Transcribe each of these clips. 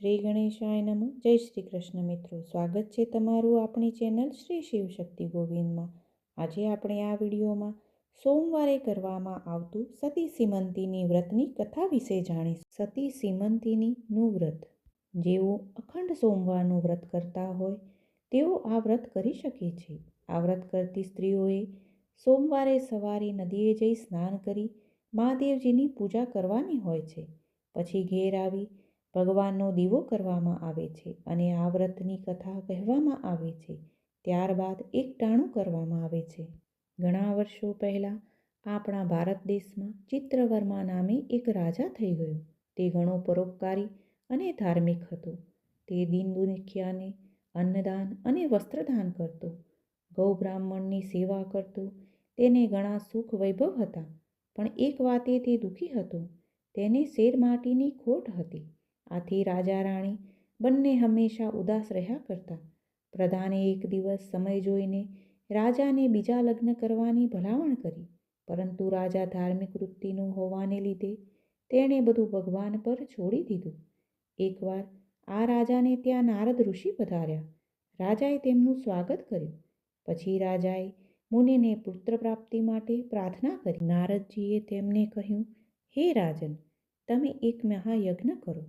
શ્રી ગણેશાય નમઃ. જય શ્રી કૃષ્ણ મિત્રો. સ્વાગત છે તમારું આપણી ચેનલ શ્રી શિવશક્તિ ગોવિંદમાં. આજે આપણે આ વિડીયોમાં સોમવારે કરવામાં આવતું સતી સીમંતીની વ્રતની કથા વિશે જાણીશું. સતી સીમંતીનીનું વ્રત. જેઓ અખંડ સોમવારનું વ્રત કરતા હોય, તેઓ આ વ્રત કરી શકે છે. આ વ્રત કરતી સ્ત્રીઓએ સોમવારે સવારે નદીએ જઈ સ્નાન કરી મહાદેવજીની પૂજા કરવાની હોય છે. પછી ઘેર આવી ભગવાનનો દીવો કરવામાં આવે છે અને આ વ્રતની કથા કહેવામાં આવે છે. ત્યારબાદ એક ટાણું કરવામાં આવે છે. ઘણા વર્ષો પહેલાં આપણા ભારત દેશમાં ચિત્રવર્મા નામે એક રાજા થઈ ગયો. તે ઘણો પરોપકારી અને ધાર્મિક હતો. તે દીન દુનિખ્યાને અન્નદાન અને વસ્ત્રદાન કરતો. ગૌ બ્રાહ્મણની સેવા કરતો. તેને ઘણા સુખ વૈભવ હતા. પણ એક વાતે તે દુઃખી હતો. તેને શેર માટીની ખોટ હતી. આથી રાજા રાણી બંને હંમેશા ઉદાસ રહ્યા કરતા. પ્રધાને એક દિવસ સમય જોઈને રાજાને બીજા લગ્ન કરવાની ભલામણ કરી, પરંતુ રાજા ધાર્મિક વૃત્તિનો હોવાને લીધે તેણે બધું ભગવાન પર છોડી દીધું. એકવાર આ રાજાને ત્યાં નારદ ઋષિ પધાર્યા. રાજાએ તેમનું સ્વાગત કર્યું. પછી રાજાએ મુનિને પુત્ર પ્રાપ્તિ માટે પ્રાર્થના કરી. નારદજીએ તેમને કહ્યું, હે રાજન, તમે એક મહાયજ્ઞ કરો.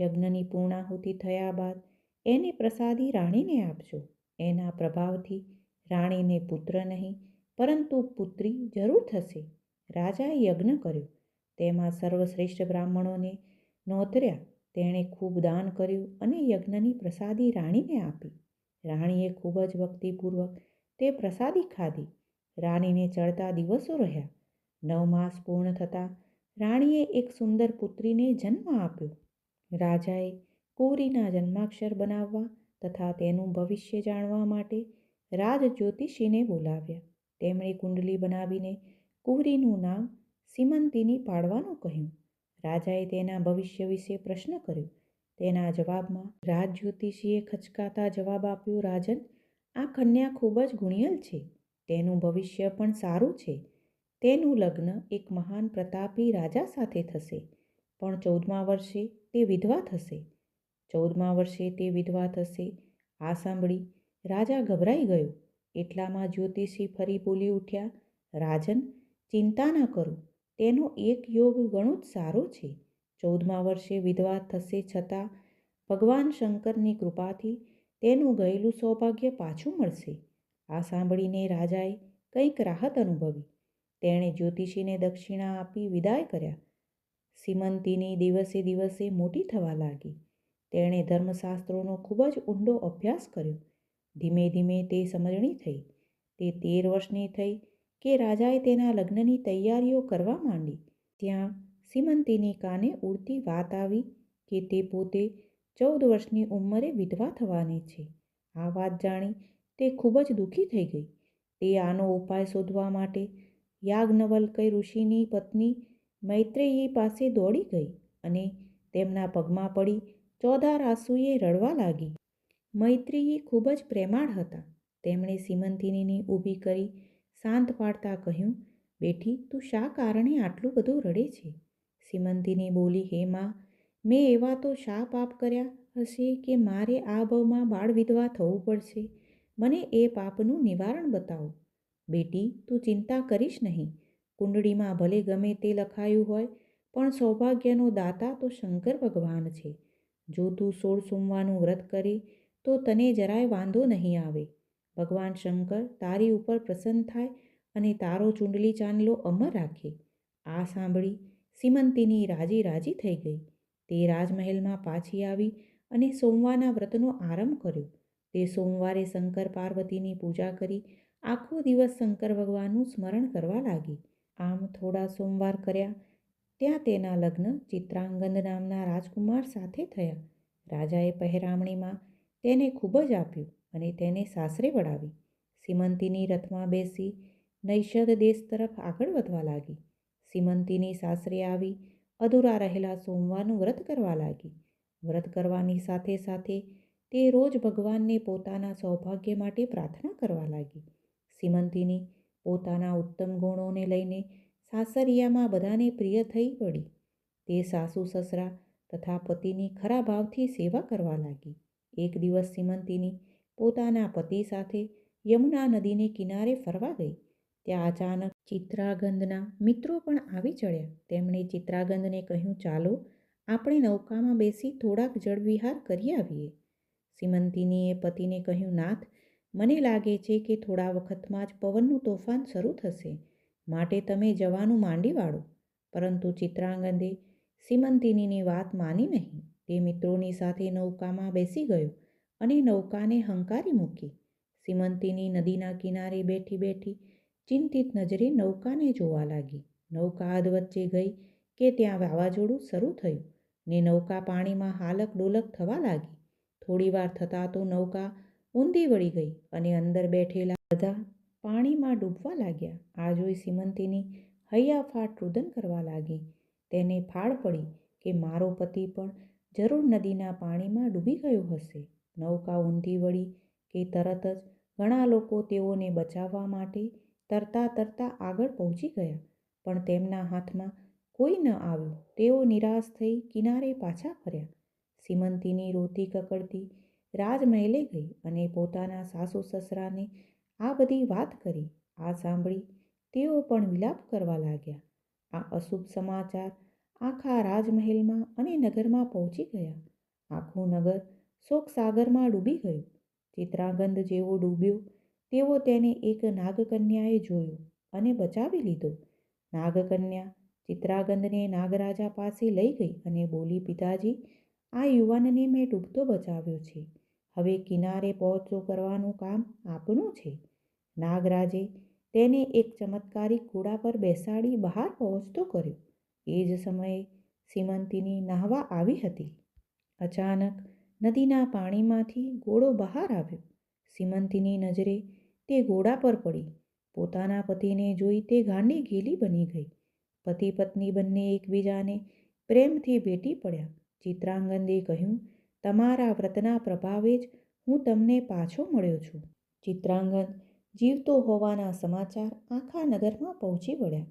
યજ્ઞની પૂર્ણાહુતિ થયા બાદ એને પ્રસાદી રાણીને આપજો. એના પ્રભાવથી રાણીને પુત્ર નહીં, પરંતુ પુત્રી જરૂર થશે. રાજાએ યજ્ઞ કર્યો. તેમાં સર્વશ્રેષ્ઠ બ્રાહ્મણોને નોતર્યા. તેણે ખૂબ દાન કર્યું અને યજ્ઞની પ્રસાદી રાણીને આપી. રાણીએ ખૂબ જ ભક્તિપૂર્વક તે પ્રસાદી ખાધી. રાણીને ચડતા દિવસો રહ્યા. નવ માસ પૂર્ણ થતાં રાણીએ એક સુંદર પુત્રીને જન્મ આપ્યો. રાજાએ કુંવરીના જન્માક્ષર બનાવવા તથા તેનું ભવિષ્ય જાણવા માટે રાજ જ્યોતિષીને બોલાવ્યા. તેમણે કુંડલી બનાવીને કુંવરીનું નામ સીમંતીની પાડવાનું કહ્યું. રાજાએ તેના ભવિષ્ય વિશે પ્રશ્ન કર્યો. તેના જવાબમાં, રાજ જ્યોતિષીએ ખચકાતા જવાબ આપ્યો, રાજન, આ કન્યા ખૂબ જ ગુણિયલ છે. તેનું ભવિષ્ય પણ સારું છે. તેનું લગ્ન એક મહાન પ્રતાપી રાજા સાથે થશે. પણ ચૌદમા વર્ષે તે વિધવા થશે. ચૌદમા વર્ષે તે વિધવા થશે. આ સાંભળી રાજા ગભરાઈ ગયો. એટલામાં જ્યોતિષી ફરી બોલી ઉઠ્યા, રાજન, ચિંતા ન કરો. તેનો એક યોગ ઘણો જ સારો છે. ચૌદમા વર્ષે વિધવા થશે છતાં ભગવાન શંકરની કૃપાથી તેનું ગયેલું સૌભાગ્ય પાછું મળશે. આ સાંભળીને રાજાએ કંઈક રાહત અનુભવી. તેણે જ્યોતિષીને દક્ષિણા આપી વિદાય કર્યા. સીમંતીની દિવસે દિવસે મોટી થવા લાગી. તેણે ધર્મશાસ્ત્રોનો ખૂબ જ ઊંડો અભ્યાસ કર્યો. ધીમે ધીમે તે સમજણી થઈ. તે તેર વર્ષની થઈ કે રાજાએ તેના લગ્નની તૈયારીઓ કરવા માંડી. ત્યાં સીમંતીની કાને ઉડતી વાત આવી કે તે પોતે ચૌદ વર્ષની ઉંમરે વિધવા થવાની છે. આ વાત જાણી તે ખૂબ જ દુઃખી થઈ ગઈ. તે આનો ઉપાય શોધવા માટે યાજ્ઞવલ્કય ઋષિની પત્ની મૈત્રેયી પાસે દોડી ગઈ અને તેમના પગમાં પડી ચોધાર આંસુએ રડવા લાગી. મૈત્રેયી ખૂબ જ પ્રેમાળ હતા. તેમણે સીમંતિનીને ઊભી કરી શાંત પાડતા કહ્યું બેઠી તું શા કારણે આટલું બધું રડે છે સીમંતિની બોલી, હે માં, મેં એવા તો શા પાપ કર્યા હશે કે મારે આ ભવમાં બાળ વિધવા થવું પડશે. મને એ પાપનું નિવારણ બતાવો. બેટી, તું ચિંતા કરીશ નહીં. કુંડળીમાં ભલે ગમે તે લખાયું હોય, પણ સૌભાગ્યનો દાતા તો શંકર ભગવાન છે. જો તું સોળ સોમવારનું વ્રત કરે, તો તને જરાય વાંધો નહીં આવે. ભગવાન શંકર તારી ઉપર પ્રસન્ન થાય અને તારો ચૂંડલી ચાંદલો અમર રાખે. આ સાંભળી સીમંતીની રાજી રાજી થઈ ગઈ. તે રાજમહેલમાં પાછી આવી અને સોમવારના વ્રતનો આરંભ કર્યો. તે સોમવારે શંકર પાર્વતીની પૂજા કરી આખો દિવસ શંકર ભગવાનનું સ્મરણ કરવા લાગી. આમ થોડા સોમવાર કર્યા. ત્યાં તેના લગ્ન ચિત્રાંગદ નામના રાજકુમાર સાથે થયા. રાજાએ પહેરામણીમાં તેને ખૂબ જ આપ્યું અને તેને સાસરે વળાવી. સીમંતીની રથમાં બેસી નૈષદ દેશ તરફ આગળ વધવા લાગી. સીમંતીની સાસરે આવી અધૂરા રહેલા સોમવારનું વ્રત કરવા લાગી. વ્રત કરવાની સાથે સાથે તે રોજ ભગવાનને પોતાના સૌભાગ્ય માટે પ્રાર્થના કરવા લાગી. સીમંતીની પોતાના ઉત્તમ ગુણોને લઈને સાસરિયામાં બધાને પ્રિય થઈ પડી તે સાસુ, સસરા તથા પતિની ખરા ભાવથી સેવા કરવા લાગી. એક દિવસ સિમંતીની પોતાના પતિ સાથે યમુના નદીને કિનારે ફરવા ગઈ. ત્યાં અચાનક ચિત્રાગંધના મિત્રો પણ આવી ચડ્યા. તેમણે ચિત્રાગંધને કહ્યું, ચાલો, આપણે નૌકામાં બેસી થોડાક જળવિહાર કરી આવીએ. સિમંતિનીએ પતિને કહ્યું, નાથ મને લાગે છે કે થોડા વખતમાં જ પવનનું તોફાન શરૂ થશે. માટે તમે જવાનું માંડી વાળો પરંતુ ચિત્રાંગદે સિમંતિનીની વાત માની નહીં. તે મિત્રોની સાથે નૌકામાં બેસી ગયો અને નૌકાને હંકારી મૂકી. સિમંતિની નદીના કિનારે બેઠી બેઠી ચિંતિત નજરે નૌકાને જોવા લાગી. નૌકા અધવચ્ચે ગઈ કે ત્યાં વાવાઝોડું શરૂ થયું ને નૌકા પાણીમાં હાલક ડોલક થવા લાગી. થોડીવાર થતાં તો નૌકા ઊંધી વળી ગઈ અને અંદર બેઠેલા બધા પાણીમાં ડૂબવા લાગ્યા. આ જોઈ સીમંતીની હૈયાફાટ રુદન કરવા લાગી. તેને ફાળ પડી કે મારો પતિ પણ જરૂર નદીના પાણીમાં ડૂબી ગયો હશે. નૌકા ઊંધી વળી કે તરત જ ઘણા લોકો તેઓને બચાવવા માટે તરતા તરતા આગળ પહોંચી ગયા. પણ તેમના હાથમાં કોઈ ન આવ્યું. તેઓ નિરાશ થઈ કિનારે પાછા ફર્યા. સીમંતીની રોતી કકડતી રાજમહેલે ગઈ અને પોતાના સાસુ સસરાને આ બધી વાત કરી, આ સાંભળી તેઓ પણ વિલાપ કરવા લાગ્યા. આ અશુભ સમાચાર આખા રાજમહેલમાં અને નગરમાં પહોંચી ગયા. આખું નગર શોકસાગરમાં ડૂબી ગયું. ચિત્રાગંધ જેવો ડૂબ્યો, તેવો તેને એક નાગકન્યાએ જોયો અને બચાવી લીધો. નાગકન્યા ચિત્રાગંધને નાગરાજા પાસે લઈ ગઈ અને બોલી, પિતાજી, આ યુવાનને મેં ડૂબતો બચાવ્યો છે. હવે કિનારે પહોંચો કરવાનું કામ આપનું છે. નાગરાજે તેને એક ચમત્કારિક ઘોડા પર બેસાડી બહાર પહોંચતો કર્યો. એ જ સમયે સીમંતીની નાહવા આવી હતી. અચાનક નદીના પાણીમાંથી ઘોડો બહાર આવ્યો. સીમંતીની નજરે તે ઘોડા પર પડી. પોતાના પતિને જોઈ તે ગાંડી ઘેલી બની ગઈ. પતિ પત્ની બંને એકબીજાને પ્રેમથી ભેટી પડ્યા. ચિત્રાંગંદે કહ્યું તમારા વ્રતના પ્રભાવે જ હું તમને પાછો મળ્યો છું ચિત્રાંગન જીવતો હોવાના સમાચાર આખા નગરમાં પહોંચી વળ્યા.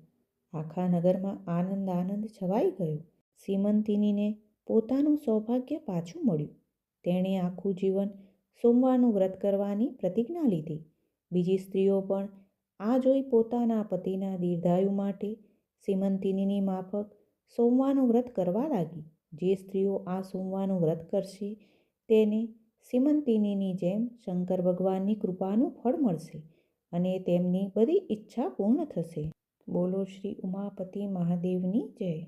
આખા નગરમાં આનંદ આનંદ છવાઈ ગયો. સીમંતિનીને પોતાનું સૌભાગ્ય પાછું મળ્યું. તેણે આખું જીવન સોમવારનું વ્રત કરવાની પ્રતિજ્ઞા લીધી. બીજી સ્ત્રીઓ પણ આ જોઈ પોતાના પતિના દીર્ઘાયુ માટે સીમંતિનીની માફક સોમવારનું વ્રત કરવા લાગી. જે સ્ત્રીઓ આ સોમવારનું વ્રત કરશે, તેને સીમંતિનીની જેમ શંકર ભગવાનની કૃપાનું ફળ મળશે અને તેમની બધી ઈચ્છા પૂર્ણ થશે. બોલો શ્રી ઉમાપતિ મહાદેવની જય.